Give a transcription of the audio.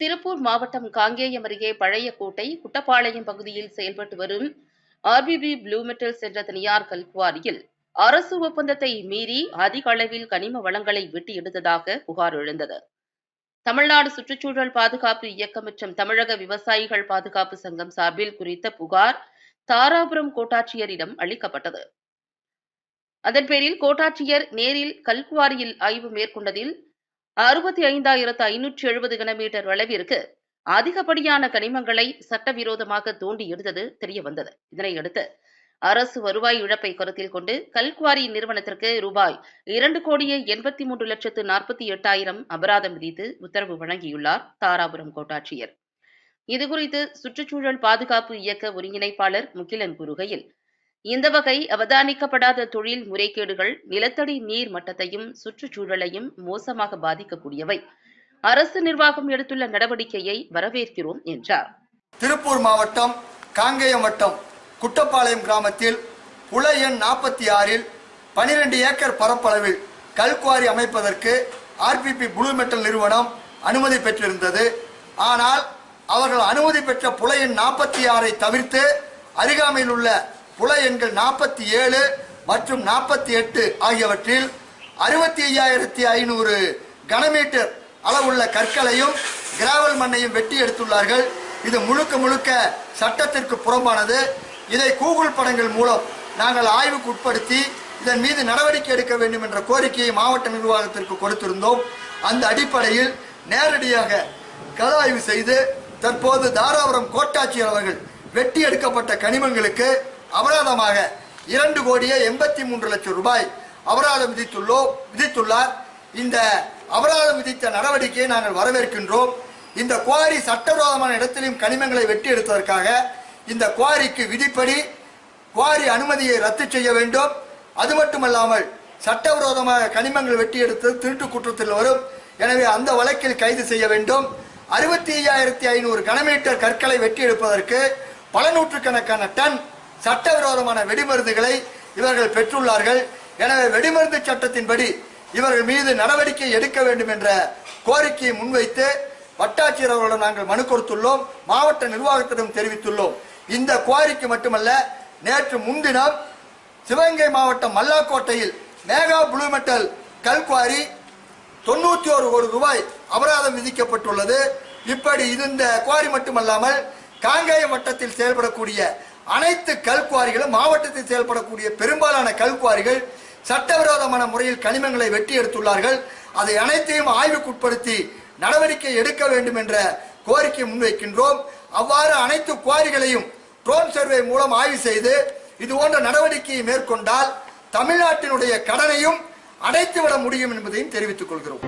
திருப்பூர் மாவட்டம் காங்கேயம் அருகே பழைய கோட்டை குட்டப்பாளையம் பகுதியில் செயல்பட்டு வரும் ஆர்பிபி ப்ளூ மெட்டல்ஸ் என்ற தனியார் கல்குவாரியில் அரசு ஒப்பந்தத்தை மீறி அதிக அளவில் கனிம வளங்களை வெட்டி எடுத்ததாக புகார் எழுந்தது. தமிழ்நாடு சுற்றுச்சூழல் பாதுகாப்பு இயக்கம் மற்றும் தமிழக விவசாயிகள் பாதுகாப்பு சங்கம் சார்பில் குறித்த புகார் தாராபுரம் கோட்டாட்சியரிடம் அளிக்கப்பட்டது. அதன் பேரில் கோட்டாட்சியர் நேரில் கல்குவாரியில் ஆய்வு மேற்கொண்டதில் அறுபத்தி ஐந்தாயிரத்து ஐநூற்றி எழுபது கனமீட்டர் அளவிற்கு அதிகப்படியான கனிமங்களை சட்டவிரோதமாக தோண்டி எடுத்தது தெரியவந்தது. இதனையடுத்து அரசு வருவாய் இழப்பை கருத்தில் கொண்டு கல்குவாரி நிறுவனத்திற்கு ரூபாய் இரண்டு கோடியே எண்பத்தி மூன்று லட்சத்து நாற்பத்தி எட்டாயிரம் அபராதம் விதித்து உத்தரவு வழங்கியுள்ளார் தாராபுரம் கோட்டாட்சியர். இதுகுறித்து சுற்றுச்சூழல் பாதுகாப்பு இயக்க ஒருங்கிணைப்பாளர் முகிலன் கூறுகையில் இந்த வகை அவதானிக்கப்படாத தொழில் முறைகேடுகள் நிலத்தடி நீர் மட்டத்தையும் சுற்றுச்சூழலையும் மோசமாக பாதிக்கக்கூடியவை. அரசு நிர்வாகம் எடுத்துள்ள நடவடிக்கையை வரவேற்கிறோம் என்றார். திருப்பூர் மாவட்டம் காங்கேயம் வட்டம் குட்டப்பாளையம் கிராமத்தில் புல எண் நாற்பத்தி ஆறில் பனிரெண்டு ஏக்கர் பரப்பளவில் கல்குவாரி அமைப்பதற்கு ஆர்பிபி புளூ மெட்டல் நிறுவனம் அனுமதி பெற்றிருந்தது. ஆனால் அவர்கள் அனுமதி பெற்ற புல எண் நாற்பத்தி ஆறை தவிர்த்து அருகாமையில் உள்ள புல எண்கள் நாற்பத்தி ஏழு மற்றும் நாற்பத்தி எட்டு ஆகியவற்றில் அறுபத்தி ஐயாயிரத்தி ஐநூறு கனமீட்டர் அளவுள்ள கற்களையும் கிராவல் மண்ணையும் வெட்டி எடுத்துள்ளார்கள். இது முழுக்க முழுக்க சட்டத்திற்கு புறம்பானது. இதை கூகுள் படங்கள் மூலம் நாங்கள் ஆய்வுக்கு உட்படுத்தி இதன் மீது நடவடிக்கை எடுக்க வேண்டும் என்ற கோரிக்கையை மாவட்ட நிர்வாகத்திற்கு கொடுத்திருந்தோம். அந்த அடிப்படையில் நேரடியாக கலாய்வு செய்து தற்போது தாராபுரம் கோட்டாட்சியர் அவர்கள் வெட்டி எடுக்கப்பட்ட கனிமங்களுக்கு அபராதமாக இரண்டு கோடியே எண்பத்தி மூன்று லட்சம் ரூபாய் அபராதம் விதித்துள்ளோ விதித்துள்ளார். இந்த அபராதம் விதித்த நடவடிக்கையை நாங்கள் வரவேற்கின்றோம். இந்த குவாரி சட்டவிரோதமான இடத்திலும் கனிமங்களை வெட்டி எடுத்ததற்காக இந்த குவாரிக்கு விதிப்படி குவாரி அனுமதியை ரத்து செய்ய வேண்டும். அது மட்டுமல்லாமல் சட்டவிரோதமாக கனிமங்கள் வெட்டி எடுத்து திருட்டு குற்றத்தில் வரும். எனவே அந்த வழக்கில் கைது செய்ய வேண்டும். அறுபத்தி ஐயாயிரத்தி ஐநூறு கனமீட்டர் கற்களை வெட்டி எடுப்பதற்கு பல நூற்றுக்கணக்கான டன் சட்டவிரோதமான வெடிமருந்துகளை இவர்கள் பெற்றுள்ளார்கள். எனவே வெடிமருந்து சட்டத்தின்படி இவர்கள் மீது நடவடிக்கை எடுக்க வேண்டும் என்ற கோரிக்கையை முன்வைத்து வட்டாட்சியர் அவர்களிடம் நாங்கள் மனு கொடுத்துள்ளோம். மாவட்ட நிர்வாகத்திடம் தெரிவித்துள்ளோம். இந்த கோரிக்கை மட்டுமல்ல நேற்று முன்தினம் சிவகங்கை மாவட்டம் மல்லாக்கோட்டையில் மேகா ப்ளூ மெட்டல் கல்குவாரி தொண்ணூத்தி ஒரு கோடி ரூபாய் அபராதம் விதிக்கப்பட்டுள்ளது. இப்படி இந்த குவாரி மட்டுமல்லாமல் காங்கேயம் வட்டத்தில் செயல்படக்கூடிய அனைத்து கல்குவாரிகளும் மாவட்டத்தில் செயல்படக்கூடிய பெரும்பாலான கல்குவாரிகள் சட்டவிரோதமான முறையில் கனிமங்களை வெட்டி எடுத்துள்ளார்கள். அதை அனைத்தையும் ஆய்வுக்குட்படுத்தி நடவடிக்கை எடுக்க வேண்டும் என்ற கோரிக்கை முன்வைக்கின்றோம். அவ்வாறு அனைத்து குவாரிகளையும் ட்ரோன் சர்வே மூலம் ஆய்வு செய்து இது போன்ற நடவடிக்கையை மேற்கொண்டால் தமிழ்நாட்டினுடைய கடனையும் அடைத்துவிட முடியும் என்பதையும் தெரிவித்துக் கொள்கிறோம்.